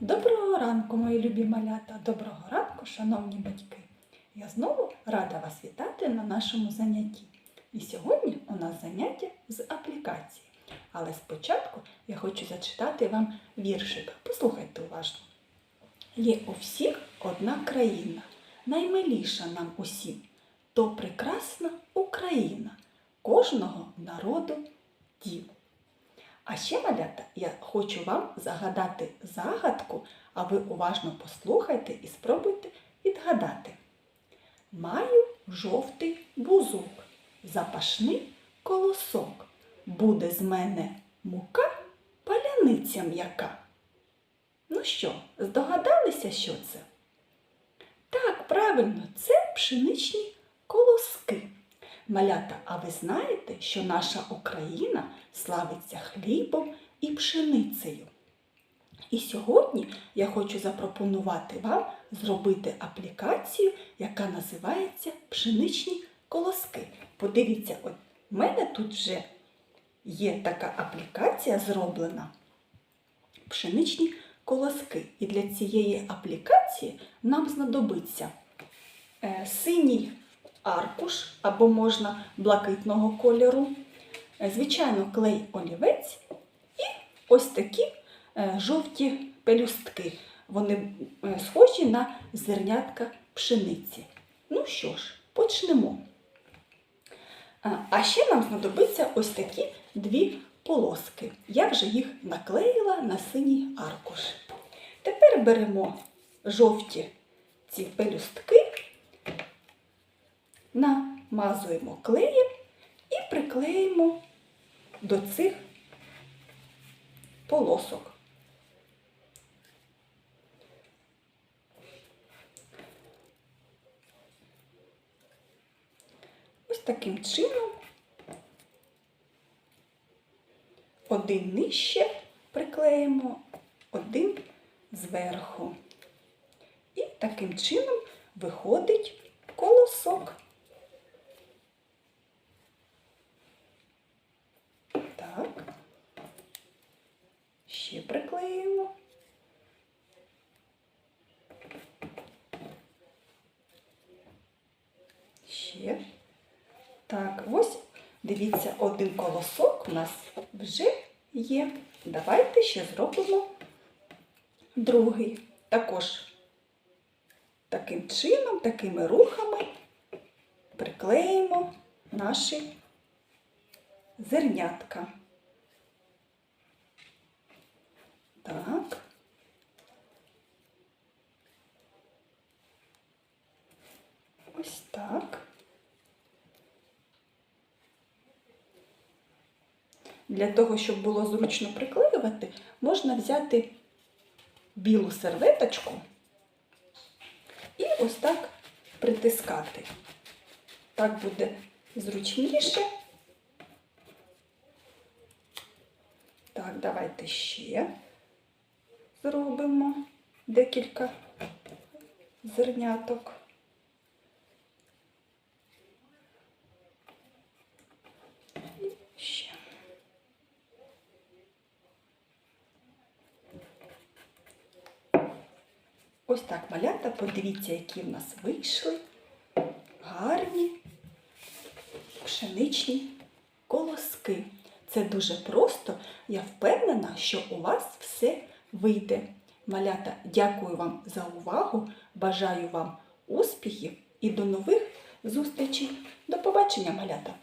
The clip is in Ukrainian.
Доброго ранку, мої любі малята, доброго ранку, шановні батьки. Я знову рада вас вітати на нашому занятті. І сьогодні у нас заняття з аплікації. Але спочатку я хочу зачитати вам віршик. Послухайте уважно. Є у всіх одна країна, наймиліша нам усім, то прекрасна Україна, кожного народу дім. А ще, малята, я хочу вам загадати загадку, а ви уважно послухайте і спробуйте відгадати. Маю жовтий бузок, запашний колосок. Буде з мене мука, паляниця м'яка. Ну що, здогадалися, що це? Так, правильно, це пшеничні колоски. Малята, а ви знаєте, що наша Україна славиться хлібом і пшеницею? І сьогодні я хочу запропонувати вам зробити аплікацію, яка називається Пшеничні колоски. Подивіться, от в мене тут вже є така аплікація зроблена. Пшеничні колоски. І для цієї аплікації нам знадобиться е, синій аркуш або можна блакитного кольору, е, звичайно, клей олівець і ось такі е, жовті пелюстки. Вони е, схожі на зернятка пшениці. Ну що ж, почнемо. А ще нам знадобиться ось такі дві полоски. Я вже їх наклеїла на синій аркуш. Тепер беремо жовті ці пелюстки намазуємо клеєм і приклеїмо до цих полосок. Ось таким чином один нижче приклеїмо, один зверху. І таким чином виходить колосок. Так. Ще приклеїмо. Ще. Так, ось, дивіться, один колосок у нас вже є. Давайте ще зробимо другий. Також таким чином, такими рухами приклеїмо наші зернятка. Так. Ось так. Для того, щоб було зручно приклеювати, можна взяти білу серветочку і ось так притискати. Так буде зручніше. Так, давайте ще зробимо декілька зерняток. І ще. Ось так, малята, подивіться, які в нас вийшли гарні пшеничні колоски. Це дуже просто. Я впевнена, що у вас все вийде. Малята, дякую вам за увагу. Бажаю вам успіхів і до нових зустрічей. До побачення, малята!